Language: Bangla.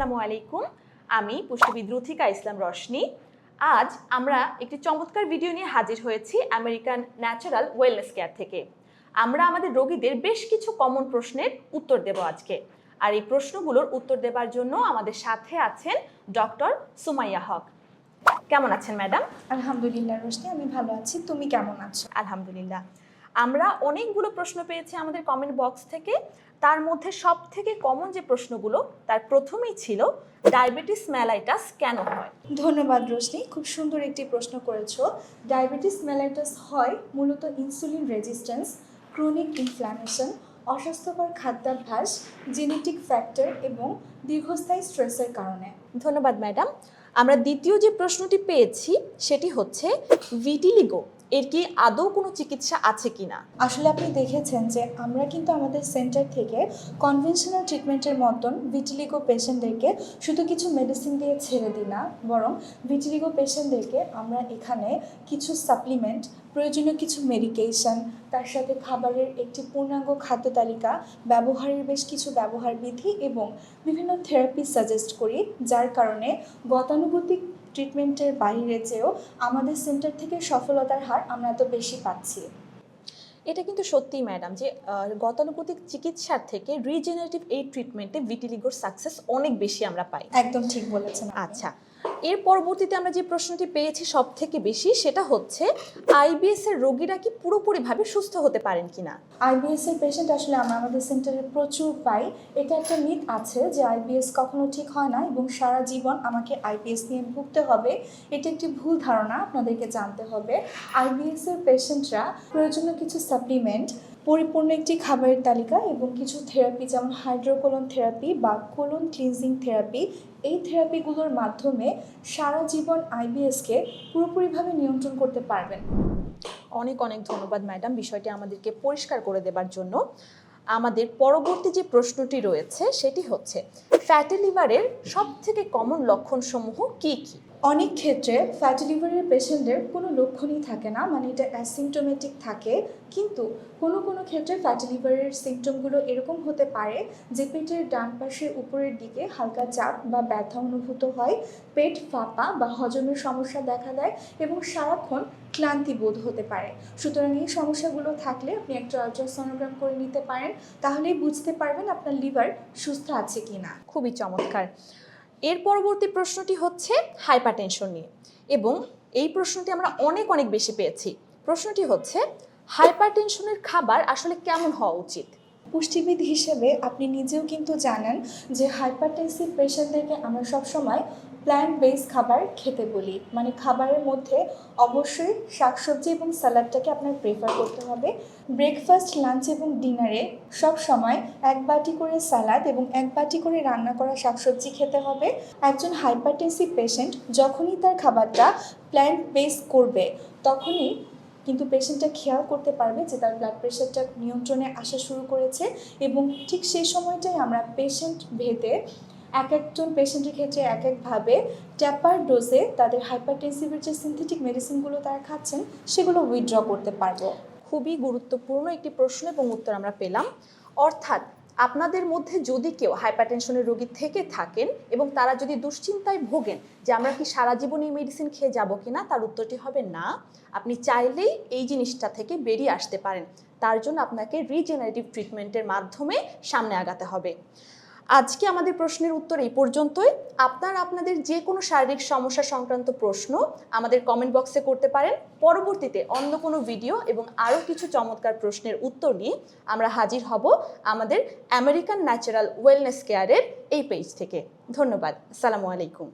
আসসালামু আলাইকুম। আমি পুষ্টিবিদ রুথিকা ইসলাম রশনি। আজ আমরা একটি চমৎকার ভিডিও নিয়ে হাজির হয়েছি আমেরিকান ন্যাচারাল ওয়েলনেস কেয়ার থেকে। আমরা আমাদের রোগীদের বেশ কিছু কমন প্রশ্নের উত্তর দেব আজকে। আর এই প্রশ্নগুলোর উত্তর দেবার জন্য আমাদের সাথে আছেন ডক্টর সুমাইয়া হক। কেমন আছেন ম্যাডাম? আলহামদুলিল্লাহ রোশনি আমি ভালো আছি। তুমি কেমন আছো? আলহামদুলিল্লাহ। আমরা অনেকগুলো প্রশ্ন পেয়েছি আমাদের কমেন্ট বক্স থেকে। তার মধ্যে সব থেকে কমন যে প্রশ্নগুলো তার প্রথমেই ছিল ডায়াবেটিস ম্যালাইটাস কেন হয়? ধন্যবাদ রোশনি খুব সুন্দর একটি প্রশ্ন করেছ। ডায়াবেটিস মেলাইটাস হয় মূলত ইনসুলিন রেজিস্ট্যান্স ক্রনিক ইনফ্ল্যামেশন অস্বাস্থ্যকর খাদ্যাভ্যাস জেনেটিক ফ্যাক্টর এবং দীর্ঘস্থায়ী স্ট্রেসের কারণে। ধন্যবাদ ম্যাডাম আমরা দ্বিতীয় যে প্রশ্নটি পেয়েছি সেটি হচ্ছে ভিটিলিগো এর কি আদৌ কোনো চিকিৎসা আছে কিনা? আসলে আপনি দেখেছেন যে আমরা কিন্তু আমাদের সেন্টার থেকে কনভেনশনাল ট্রিটমেন্টের মতন ভিটিলিগো পেশেন্টদেরকে শুধু কিছু মেডিসিন দিয়ে ছেড়ে দিই না, বরং ভিটিলিগো পেশেন্টদেরকে আমরা এখানে কিছু সাপ্লিমেন্ট প্রয়োজনীয় কিছু মেডিকেশন তার সাথে খাবারের একটি পূর্ণাঙ্গ খাদ্য তালিকা, ব্যবহারের বেশ কিছু ব্যবহার বিধি এবং বিভিন্ন থেরাপি সাজেস্ট করি, যার কারণে গতানুগতিক ট্রিটমেন্টের বাইরে চেয়েও আমাদের সেন্টার থেকে সফলতার হার আমরা এত বেশি পাচ্ছি। এটা কিন্তু সত্যিই ম্যাডাম যে গতানুগতিক চিকিৎসার থেকে রিজেনারেটিভ এই ট্রিটমেন্টে ভিটিলিগোর সাকসেস অনেক বেশি আমরা পাই। একদম ঠিক বলেছেন আচ্ছা এর পরবর্তীতে আমরা যে প্রশ্নটি পেয়েছি সব থেকে বেশি, সেটা হচ্ছে, আইবিএস এর রোগীরা কি পুরোপুরিভাবে সুস্থ হতে পারেন কিনা? আইবিএস এর পেশেন্ট আসলে আমরা আমাদের সেন্টারে প্রচুর পাই। এটা একটা মিথ আছে যে আইবিএস কখনো ঠিক হয় না এবং সারা জীবন আমাকে আইবিএস নিয়ে ভুগতে হবে। এটা একটি ভুল ধারণা, আপনাদেরকে জানতে হবে। আইবিএস এর পেশেন্টরা প্রয়োজনীয় কিছু সাপ্লিমেন্ট পরিপূর্ণ একটি খাবারের তালিকা এবং কিছু থেরাপি যেমন হাইড্রোকোলন থেরাপি বা কোলন ক্লিনজিং থেরাপি এই থেরাপিগুলোর মাধ্যমে সারা জীবন আইবিএসকে পুরোপুরিভাবে নিয়ন্ত্রণ করতে পারবেন। অনেক অনেক ধন্যবাদ ম্যাডাম বিষয়টি আমাদেরকে পরিষ্কার করে দেবার জন্য। আমাদের পরবর্তী যে প্রশ্নটি রয়েছে সেটি হচ্ছে ফ্যাটি লিভারের সব থেকে কমন লক্ষণসমূহ কি কি? অনেক ক্ষেত্রে ফ্যাটি লিভারের পেশেন্টদের কোনো লক্ষণই থাকে না মানে এটা অ্যাসিমটোমেটিক থাকে, কিন্তু কোনো কোনো ক্ষেত্রে ফ্যাটি লিভারের সিমটমগুলো এরকম হতে পারে যে পেটের ডান পাশে উপরের দিকে হালকা চাপ বা ব্যথা অনুভূত হয়, পেট ফাঁপা বা হজমের সমস্যা দেখা দেয় এবং সারাক্ষণ ক্লান্তি বোধ হতে পারে। সুতরাং এই সমস্যাগুলো থাকলে আপনি একটা আলট্রাসোনোগ্রাম করে নিতে পারেন, তাহলেই বুঝতে পারবেন আপনার লিভার সুস্থ আছে কি না খুবই চমৎকার। এর পরবর্তী প্রশ্নটি হচ্ছে হাইপারটেনশন নিয়ে। এবং এই প্রশ্নটি আমরা অনেক অনেক বেশি পেয়েছি। প্রশ্নটি হচ্ছে, হাইপারটেনশনের খাবার আসলে কেমন হওয়া উচিত? পুষ্টিবিদ হিসেবে আপনি নিজেও কিন্তু জানান যে হাইপারটেনসিভ পেশেন্টদেরকে আমরা সবসময় প্ল্যান্ট বেস খাবার খেতে বলি। মানে খাবারের মধ্যে অবশ্যই শাকসবজি এবং স্যালাডটাকে আপনার প্রেফার করতে হবে। ব্রেকফাস্ট লাঞ্চ এবং ডিনারে সব সময় এক বাটি করে স্যালাড এবং এক বাটি করে রান্না করা শাকসবজি খেতে হবে। একজন হাইপারটেনসিভ পেশেন্ট যখনই তার খাবারটা প্ল্যান্ট বেস করবে, তখনই কিন্তু পেশেন্টটা খেয়াল করতে পারবে যে তার ব্লাড প্রেশারটা নিয়ন্ত্রণে আসা শুরু করেছে এবং ঠিক সেই সময়টাই আমরা পেশেন্ট ভেদে এক একজন পেশেন্টের ক্ষেত্রে এক একভাবে ট্যাপার ডোজে তাদের হাইপারটেনসিভের যে সিনথেটিক মেডিসিনগুলো তারা খাচ্ছেন, সেগুলো উইথড্র করতে পারব। খুবই গুরুত্বপূর্ণ একটি প্রশ্ন এবং উত্তর আমরা পেলাম। অর্থাৎ আপনাদের মধ্যে যদি কেউ হাইপারটেনশনের রোগী থেকে থাকেন এবং তারা যদি দুশ্চিন্তায় ভোগেন যে আমরা কি সারা জীবন এই মেডিসিন খেয়ে যাব কিনা তার উত্তরটি হবে না। আপনি চাইলেই এই জিনিসটা থেকে বেরিয়ে আসতে পারেন। তার জন্য আপনাকে রিজেনারেটিভ ট্রিটমেন্টের মাধ্যমে সামনে আগাতে হবে। আজকে আমাদের প্রশ্নের উত্তর এই পর্যন্তই। আপনার আপনাদের যে কোনো শারীরিক সমস্যা সংক্রান্ত প্রশ্ন আমাদের কমেন্ট বক্সে করতে পারেন। পরবর্তীতে অন্য কোনো ভিডিও এবং আরও কিছু চমৎকার প্রশ্নের উত্তর নিয়ে আমরা হাজির হব আমাদের আমেরিকান ন্যাচারাল ওয়েলনেস কেয়ারের এই পেজ থেকে। ধন্যবাদ। সালামু আলাইকুম।